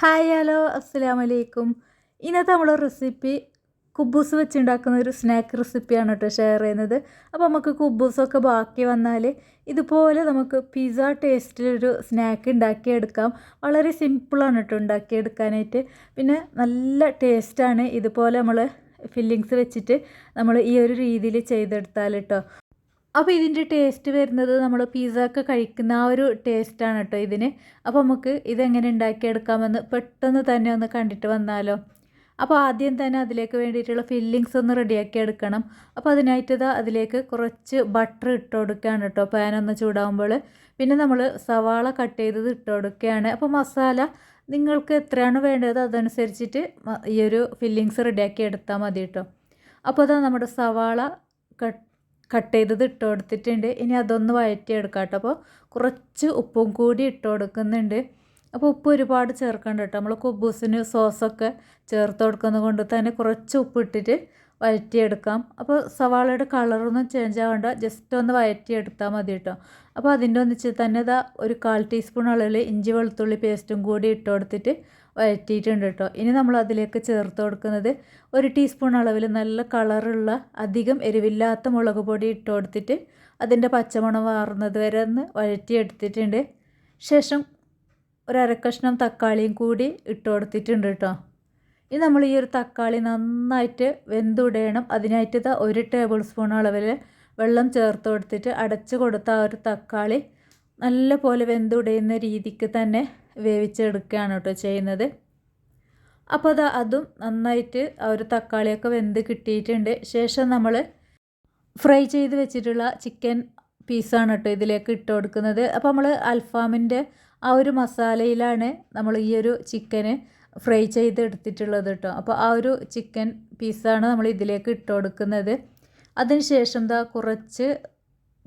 Hi hello അസ്സലാമു വലൈക്കും ഇന്നത്തെ നമ്മളെ റെസിപ്പി കുബൂസ് വെച്ചുണ്ടാക്കുന്ന ഒരു സ്നാക്ക് റെസിപ്പിയാണ് കേട്ടോ ഷെയർ ചെയ്യുന്നത്. അപ്പോൾ നമുക്ക് കുബൂസൊക്കെ ബാക്കി വന്നാൽ ഇതുപോലെ നമുക്ക് പിസ്സ ടേസ്റ്റിലൊരു സ്നാക്ക് ഉണ്ടാക്കിയെടുക്കാം. വളരെ സിമ്പിളാണ് കേട്ടോ ഉണ്ടാക്കിയെടുക്കാനായിട്ട്. പിന്നെ നല്ല ടേസ്റ്റാണ് ഇതുപോലെ നമ്മൾ ഫില്ലിങ്സ് വെച്ചിട്ട് നമ്മൾ ഈ ഒരു രീതിയിൽ ചെയ്തെടുത്താൽ കേട്ടോ അപ്പോൾ ഇതിന്റെ ടേസ്റ്റ് വരുന്നത് നമ്മൾ പിസ്സ ഒക്കെ കഴിക്കുന്ന ആ ഒരു ടേസ്റ്റാണ് കേട്ടോ ഇതിന്. അപ്പോൾ നമുക്ക് ഇതെങ്ങനെ ഉണ്ടാക്കിയെടുക്കാമെന്ന് പെട്ടെന്ന് തന്നെ ഒന്ന് കണ്ടിട്ട് വന്നാലോ. അപ്പോൾ ആദ്യം തന്നെ അതിലേക്ക് വേണ്ടിയിട്ടുള്ള ഫില്ലിങ്സ് ഒന്ന് റെഡിയാക്കി എടുക്കണം. അപ്പോൾ അതിനായിട്ട് അതിലേക്ക് കുറച്ച് ബട്ടർ ഇട്ട് കൊടുക്കുകയാണ് കേട്ടോ പാനൊന്ന് ചൂടാകുമ്പോൾ പിന്നെ നമ്മൾ സവാള കട്ട് ചെയ്തത് ഇട്ട് കൊടുക്കുകയാണ്. അപ്പോൾ മസാല നിങ്ങൾക്ക് എത്രയാണ് വേണ്ടത് അതനുസരിച്ചിട്ട് ഈ ഒരു ഫില്ലിങ്സ് റെഡിയാക്കി എടുത്താൽ മതി കേട്ടോ. അപ്പോൾ അതാ നമ്മുടെ സവാള കട്ട് കട്ട് ചെയ്തത് ഇട്ട് കൊടുത്തിട്ടുണ്ട്. ഇനി അതൊന്ന് വഴറ്റിയെടുക്കാം കേട്ടോ അപ്പോൾ കുറച്ച് ഉപ്പും കൂടി ഇട്ട് കൊടുക്കുന്നുണ്ട്. അപ്പോൾ ഉപ്പ് ഒരുപാട് ചേർക്കണ്ട കേട്ടോ. നമ്മൾ കുബൂസിന് സോസൊക്കെ ചേർത്ത് കൊടുക്കുന്നത് കൊണ്ട് തന്നെ കുറച്ച് ഉപ്പ് ഇട്ടിട്ട് വഴറ്റിയെടുക്കാം. അപ്പോൾ സവാളയുടെ കളറൊന്നും ചേഞ്ച് ആവേണ്ട. ജസ്റ്റ് ഒന്ന് വഴറ്റിയെടുത്താൽ മതി കേട്ടോ. അപ്പോൾ അതിന്റെ ഒന്നിച്ച് തന്നെ ഇതാ ഒരു കാൽ ടീസ്പൂൺ അളവിൽ ഇഞ്ചി വെളുത്തുള്ളി പേസ്റ്റും കൂടി ഇട്ട് കൊടുത്തിട്ട് വഴറ്റിയിട്ടുണ്ട് കേട്ടോ. ഇനി നമ്മൾ അതിലേക്ക് ചേർത്ത് കൊടുക്കുന്നത് ഒരു ടീസ്പൂൺ അളവിൽ നല്ല കളറുള്ള അധികം എരിവില്ലാത്ത മുളക് പൊടി ഇട്ട് കൊടുത്തിട്ട് അതിന്റെ പച്ചമണം വാറുന്നത് വരെ ഒന്ന് വഴറ്റിയെടുത്തിട്ടുണ്ട്. ശേഷം ഒരു അരക്കഷ്ണം തക്കാളിയും കൂടി ഇട്ട് കൊടുത്തിട്ടുണ്ട് കേട്ടോ. ഇനി നമ്മൾ ഈ ഒരു തക്കാളി നന്നായിട്ട് വെന്തുടയണം. അതിനായിട്ട് ഒരു ടേബിൾ സ്പൂൺ അളവിൽ വെള്ളം ചേർത്ത് കൊടുത്തിട്ട് അടച്ച് കൊടുത്ത ആ ഒരു തക്കാളി നല്ല പോലെ വെന്തുടയുന്ന രീതിക്ക് തന്നെ വേവിച്ചെടുക്കുകയാണ് കേട്ടോ ചെയ്യുന്നത്. അപ്പോൾ അത് അതും നന്നായിട്ട് ആ ഒരു തക്കാളിയൊക്കെ വെന്ത് കിട്ടിയിട്ടുണ്ട്. ശേഷം നമ്മൾ ഫ്രൈ ചെയ്ത് വെച്ചിട്ടുള്ള ചിക്കൻ പീസാണ് കേട്ടോ ഇതിലേക്ക് ഇട്ട് കൊടുക്കുന്നത്. അപ്പോൾ നമ്മൾ അൽഫാമിന്റെ ആ ഒരു മസാലയിലാണ് നമ്മൾ ഈ ഒരു ചിക്കന് ഫ്രൈ ചെയ്ത് എടുത്തിട്ടുള്ളത് കേട്ടോ. അപ്പോൾ ആ ഒരു ചിക്കൻ പീസാണ് നമ്മൾ ഇതിലേക്ക് ഇട്ട് കൊടുക്കുന്നത്. അതിന് ശേഷം ദാ കുറച്ച്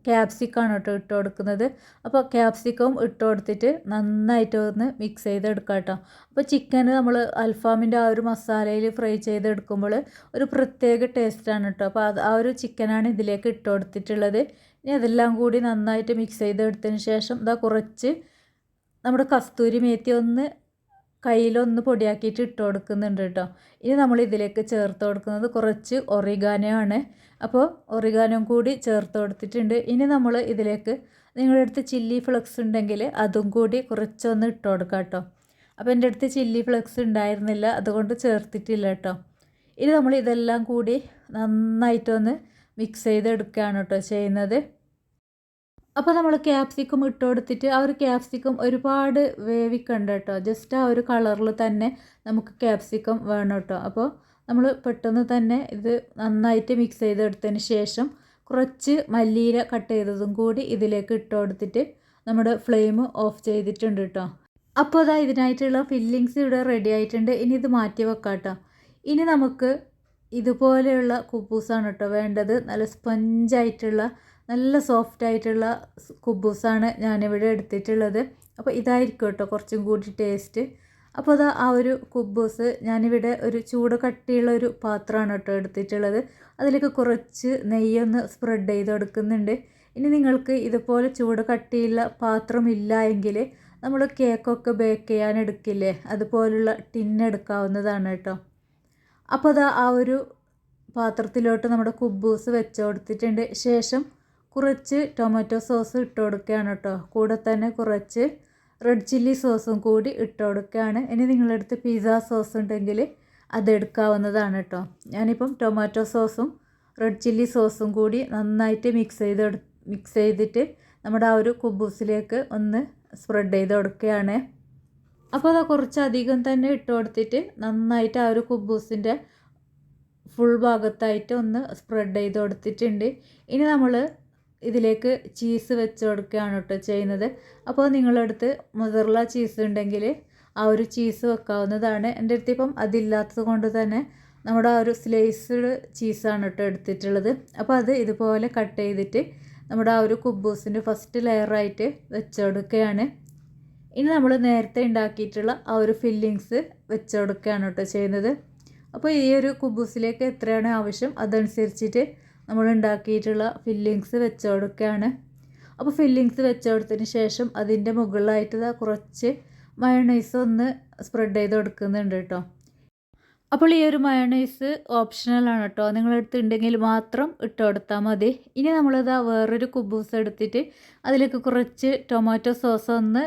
ക്യാപ്സിക്കാണ് കേട്ടോ ഇട്ട് കൊടുക്കുന്നത് അപ്പോൾ ക്യാപ്സിക്കവും ഇട്ട് കൊടുത്തിട്ട് നന്നായിട്ട് ഒന്ന് മിക്സ് ചെയ്തെടുക്കാം കേട്ടോ. അപ്പോൾ ചിക്കൻ നമ്മൾ അൽഫാമിന്റെ ആ ഒരു മസാലയിൽ ഫ്രൈ ചെയ്തെടുക്കുമ്പോൾ ഒരു പ്രത്യേക ടേസ്റ്റാണ് കേട്ടോ. അപ്പോൾ അത് ആ ഒരു ചിക്കനാണ് ഇതിലേക്ക് ഇട്ട് കൊടുത്തിട്ടുള്ളത്. ഇനി അതെല്ലാം കൂടി നന്നായിട്ട് മിക്സ് ചെയ്തെടുത്തതിന് ശേഷം ഇതാ കുറച്ച് നമ്മുടെ കസ്തൂരി മേത്തി ഒന്ന് കയ്യിലൊന്ന് പൊടിയാക്കിയിട്ട് ഇട്ട് കൊടുക്കുന്നുണ്ട് കേട്ടോ. ഇനി നമ്മൾ ഇതിലേക്ക് ചേർത്ത് കൊടുക്കുന്നത് കുറച്ച് ഒറിഗാനോ ആണ് അപ്പോൾ ഒറിഗാനോ കൂടി ചേർത്ത് കൊടുത്തിട്ടുണ്ട്. ഇനി നമ്മൾ ഇതിലേക്ക് നിങ്ങളുടെ അടുത്ത് ചില്ലി ഫ്ലെക്സ് ഉണ്ടെങ്കിൽ അതും കൂടി കുറച്ചൊന്ന് ഇട്ട് കൊടുക്കാം കേട്ടോ. അപ്പോൾ എന്റെ അടുത്ത് ചില്ലി ഫ്ലെക്സ് ഉണ്ടായിരുന്നില്ല അതുകൊണ്ട് ചേർത്തിട്ടില്ല കേട്ടോ. ഇനി നമ്മൾ ഇതെല്ലാം കൂടി നന്നായിട്ടൊന്ന് മിക്സ് ചെയ്തെടുക്കുകയാണ് കേട്ടോ ചെയ്യുന്നത്. അപ്പോൾ നമ്മൾ ക്യാപ്സിക്കം ഇട്ട് കൊടുത്തിട്ട് ആ ഒരു ക്യാപ്സിക്കം ഒരുപാട് വേവിക്കണ്ട കേട്ടോ ജസ്റ്റ് ആ ഒരു കളറിൽ തന്നെ നമുക്ക് ക്യാപ്സിക്കം വേണം കേട്ടോ അപ്പോൾ നമ്മൾ പെട്ടെന്ന് തന്നെ ഇത് നന്നായിട്ട് മിക്സ് ചെയ്തെടുത്തതിന് ശേഷം കുറച്ച് മല്ലിയില കട്ട് ചെയ്തതും കൂടി ഇതിലേക്ക് ഇട്ട് കൊടുത്തിട്ട് നമ്മുടെ ഫ്ലെയിം ഓഫ് ചെയ്തിട്ടുണ്ട് കേട്ടോ അപ്പോൾ അതാ ഇതിനായിട്ടുള്ള ഫില്ലിങ്സ് ഇവിടെ റെഡി ആയിട്ടുണ്ട്. ഇനി ഇത് മാറ്റി വെക്കാം കേട്ടോ ഇനി നമുക്ക് ഇതുപോലെയുള്ള കുപ്പൂസാണ് കേട്ടോ വേണ്ടത്. നല്ല സ്പഞ്ചായിട്ടുള്ള നല്ല സോഫ്റ്റ് ആയിട്ടുള്ള കുബൂസാണ് ഞാനിവിടെ എടുത്തിട്ടുള്ളത്. അപ്പോൾ ഇതായിരിക്കും കേട്ടോ കുറച്ചും കൂടി ടേസ്റ്റ് അപ്പോൾ അത് ആ ഒരു കുബൂസ് ഞാനിവിടെ ഒരു ചൂട് കട്ടിയുള്ള ഒരു പാത്രമാണ് കേട്ടോ എടുത്തിട്ടുള്ളത്. അതിലേക്ക് കുറച്ച് നെയ്യൊന്ന് സ്പ്രെഡ് ചെയ്ത് കൊടുക്കുന്നുണ്ട്. ഇനി നിങ്ങൾക്ക് ഇതുപോലെ ചൂട് കട്ടിയുള്ള പാത്രമില്ല എങ്കിൽ നമ്മൾ കേക്കൊക്കെ ബേക്ക് ചെയ്യാൻ എടുക്കില്ലേ? അതുപോലുള്ള ടിന്ന് എടുക്കാവുന്നതാണ് കേട്ടോ. അപ്പോൾ അത് ആ ഒരു പാത്രത്തിലോട്ട് നമ്മുടെ കുബൂസ് വെച്ച് കൊടുത്തിട്ടുണ്ട്. ശേഷം കുറച്ച് ടൊമാറ്റോ സോസ് ഇട്ട് കൊടുക്കുകയാണ് കേട്ടോ. കൂടെ തന്നെ കുറച്ച് റെഡ് ചില്ലി സോസും കൂടി ഇട്ട് കൊടുക്കുകയാണ്. ഇനി നിങ്ങളുടെ അടുത്ത് പിസ്സ സോസ് ഉണ്ടെങ്കിൽ അതെടുക്കാവുന്നതാണ് കേട്ടോ. ഞാനിപ്പം ടൊമാറ്റോ സോസും റെഡ് ചില്ലി സോസും കൂടി നന്നായിട്ട് മിക്സ് ചെയ്ത് മിക്സ് ചെയ്തിട്ട് നമ്മുടെ ആ ഒരു കുബൂസിലേക്ക് ഒന്ന് സ്പ്രെഡ് ചെയ്ത് കൊടുക്കുകയാണ്. അപ്പോൾ അത് കുറച്ചധികം തന്നെ ഇട്ട് കൊടുത്തിട്ട് നന്നായിട്ട് ആ ഒരു കുബൂസിന്റെ ഫുൾ ഭാഗത്തായിട്ട് ഒന്ന് സ്പ്രെഡ് ചെയ്ത് കൊടുത്തിട്ടുണ്ട്. ഇനി നമ്മൾ ഇതിലേക്ക് ചീസ് വെച്ച് കൊടുക്കുകയാണ് കേട്ടോ ചെയ്യുന്നത്. അപ്പോൾ നിങ്ങളടുത്ത് മുതിർല ചീസ് ഉണ്ടെങ്കിൽ ആ ഒരു ചീസ് വെക്കാവുന്നതാണ്. എന്റെ അടുത്ത് ഇപ്പം അതില്ലാത്തത് കൊണ്ട് തന്നെ നമ്മുടെ ആ ഒരു സ്ലൈസ്ഡ് ചീസാണ് കേട്ടോ എടുത്തിട്ടുള്ളത്. അപ്പോൾ അത് ഇതുപോലെ കട്ട് ചെയ്തിട്ട് നമ്മുടെ ആ ഒരു കുബൂസിന്റെ ഫസ്റ്റ് ലെയറായിട്ട് വെച്ച് കൊടുക്കുകയാണ്. ഇനി നമ്മൾ നേരത്തെ ഉണ്ടാക്കിയിട്ടുള്ള ആ ഒരു ഫില്ലിങ്സ് വെച്ച് കൊടുക്കുകയാണ് കേട്ടോ ചെയ്യുന്നത്. അപ്പോൾ ഈ ഒരു കുബൂസിലേക്ക് എത്രയാണ് ആവശ്യം? അതനുസരിച്ചിട്ട് നമ്മൾ ഉണ്ടാക്കിയിട്ടുള്ള ഫില്ലിങ്സ് വെച്ച് കൊടുക്കുകയാണ് അപ്പോൾ ഫില്ലിങ്സ് വെച്ച് കൊടുത്തതിന് ശേഷം അതിന്റെ മുകളിലായിട്ട് കുറച്ച് മയണൈസ് ഒന്ന് സ്പ്രെഡ് ചെയ്ത് കൊടുക്കുന്നുണ്ട് കേട്ടോ അപ്പോൾ ഈ ഒരു മയണൈസ് ഓപ്ഷണലാണ് കേട്ടോ നിങ്ങളെടുത്ത് ഉണ്ടെങ്കിൽ മാത്രം ഇട്ട് കൊടുത്താൽ മതി. ഇനി നമ്മളിതാ വേറൊരു കുബൂസ് എടുത്തിട്ട് അതിലേക്ക് കുറച്ച് ടൊമാറ്റോ സോസ് ഒന്ന്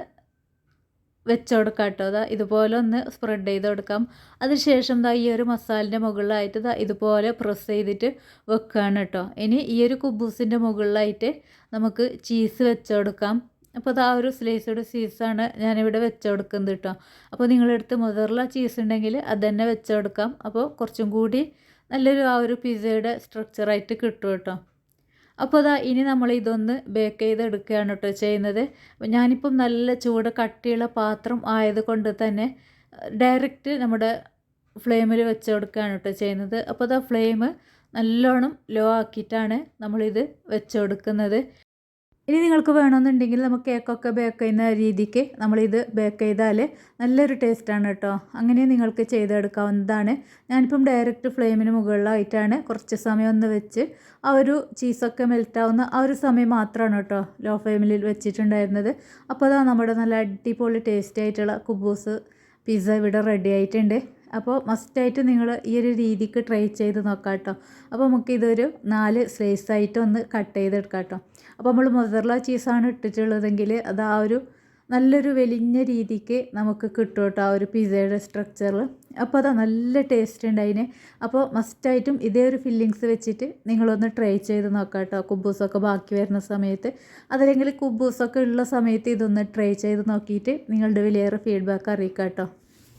വെച്ച് കൊടുക്കാം കേട്ടോ അതാ ഇതുപോലെ ഒന്ന് സ്പ്രെഡ് ചെയ്ത് കൊടുക്കാം അതിനുശേഷം ദാ ഈ ഒരു മസാലിന്റെ മുകളിലായിട്ട് ദാ ഇതുപോലെ പ്രസ് ചെയ്തിട്ട് വെക്കുകയാണ് കേട്ടോ ഇനി ഈ ഒരു കുബൂസിന്റെ മുകളിലായിട്ട് നമുക്ക് ചീസ് വെച്ച് കൊടുക്കാം അപ്പോൾ അത് ആ ഒരു സ്ലൈസോട് ചീസാണ് ഞാനിവിടെ വെച്ച് കൊടുക്കുന്നത് കേട്ടോ അപ്പോൾ നിങ്ങളെടുത്ത് മുതറുള്ള ചീസ് ഉണ്ടെങ്കിൽ അത് തന്നെ വെച്ച് കൊടുക്കാം അപ്പോൾ കുറച്ചും കൂടി നല്ലൊരു ആ ഒരു പിസയുടെ സ്ട്രക്ചറായിട്ട് കിട്ടും കേട്ടോ അപ്പോൾ അതാ ഇനി നമ്മൾ ഇതൊന്ന് ബേക്ക് ചെയ്തെടുക്കുകയാണ് കേട്ടോ ചെയ്യുന്നത്. ഞാനിപ്പം നല്ല ചൂട് കട്ടിയുള്ള പാത്രം ആയതുകൊണ്ട് തന്നെ ഡയറക്റ്റ് നമ്മുടെ ഫ്ലെയിമിൽ വെച്ച് കൊടുക്കുകയാണ് കേട്ടോ ചെയ്യുന്നത്. അപ്പോൾ അതാ ഫ്ലെയിം നല്ലോണം ലോ ആക്കിയിട്ടാണ് നമ്മളിത് വെച്ച് കൊടുക്കുന്നത്. ഇനി നിങ്ങൾക്ക് വേണമെന്നുണ്ടെങ്കിൽ നമുക്ക് കേക്കൊക്കെ ബേക്ക് ചെയ്യുന്ന രീതിക്ക് നമ്മളിത് ബേക്ക് ചെയ്താൽ നല്ലൊരു ടേസ്റ്റാണ് കേട്ടോ അങ്ങനെ നിങ്ങൾക്ക് ചെയ്തെടുക്കാവുന്നതാണ്. ഞാനിപ്പം ഡയറക്റ്റ് ഫ്ലെയിമിന് മുകളിലായിട്ടാണ് കുറച്ച് സമയം ഒന്ന് വെച്ച് ആ ഒരു ചീസൊക്കെ മെൽറ്റാവുന്ന ആ ഒരു സമയം മാത്രമാണ് കേട്ടോ ലോ ഫ്ലെയിമിൽ വെച്ചിട്ടുണ്ടായിരുന്നത്. അപ്പോൾ അതാ നമ്മുടെ നല്ല അടിപൊളി ടേസ്റ്റി ആയിട്ടുള്ള കുബൂസ് പിസ്സ ഇവിടെ റെഡി ആയിട്ടുണ്ട്. അപ്പോൾ മസ്റ്റായിട്ട് നിങ്ങൾ ഈ ഒരു രീതിക്ക് ട്രൈ ചെയ്ത് നോക്കാം കേട്ടോ അപ്പോൾ നമുക്ക് ഇതൊരു നാല് സ്ലൈസ് ആയിട്ട് ഒന്ന് കട്ട് ചെയ്തെടുക്കാം കേട്ടോ അപ്പോൾ നമ്മൾ മൊസറല ചീസാണ് ഇട്ടിട്ടുള്ളതെങ്കിൽ അത് ആ ഒരു നല്ലൊരു വലിഞ്ഞ രീതിക്ക് നമുക്ക് കിട്ടും കേട്ടോ ആ ഒരു പിസയുടെ സ്ട്രക്ചറിൽ അപ്പോൾ അതാ നല്ല ടേസ്റ്റ് ഉണ്ട് അതിന് അപ്പോൾ മസ്റ്റായിട്ടും ഇതേ ഒരു ഫില്ലിങ്സ് വെച്ചിട്ട് നിങ്ങളൊന്ന് ട്രൈ ചെയ്ത് നോക്കാം കേട്ടോ കുബൂസൊക്കെ ബാക്കി വരുന്ന സമയത്ത്. അതല്ലെങ്കിൽ കുബൂസൊക്കെ ഉള്ള സമയത്ത് ഇതൊന്ന് ട്രൈ ചെയ്ത് നോക്കിയിട്ട് നിങ്ങളുടെ വലിയേറെ ഫീഡ്ബാക്ക് അറിയിക്കാം കേട്ടോ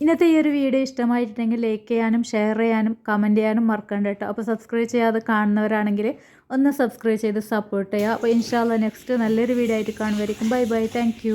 ഇന്നത്തെ ഈ ഒരു വീഡിയോ ഇഷ്ടമായിട്ടുണ്ടെങ്കിൽ ലൈക്ക് ചെയ്യാനും ഷെയർ ചെയ്യാനും കമന്റ് ചെയ്യാനും മറക്കണ്ട കേട്ടോ. അപ്പോൾ സബ്സ്ക്രൈബ് ചെയ്യാതെ കാണുന്നവരാണെങ്കിൽ ഒന്ന് സബ്സ്ക്രൈബ് ചെയ്ത് സപ്പോർട്ട് ചെയ്യുക. അപ്പോൾ ഇൻഷാല്ല നെക്സ്റ്റ് നല്ലൊരു വീഡിയോ ആയിട്ട് കാണുമായിരിക്കും ബൈ ബൈ താങ്ക്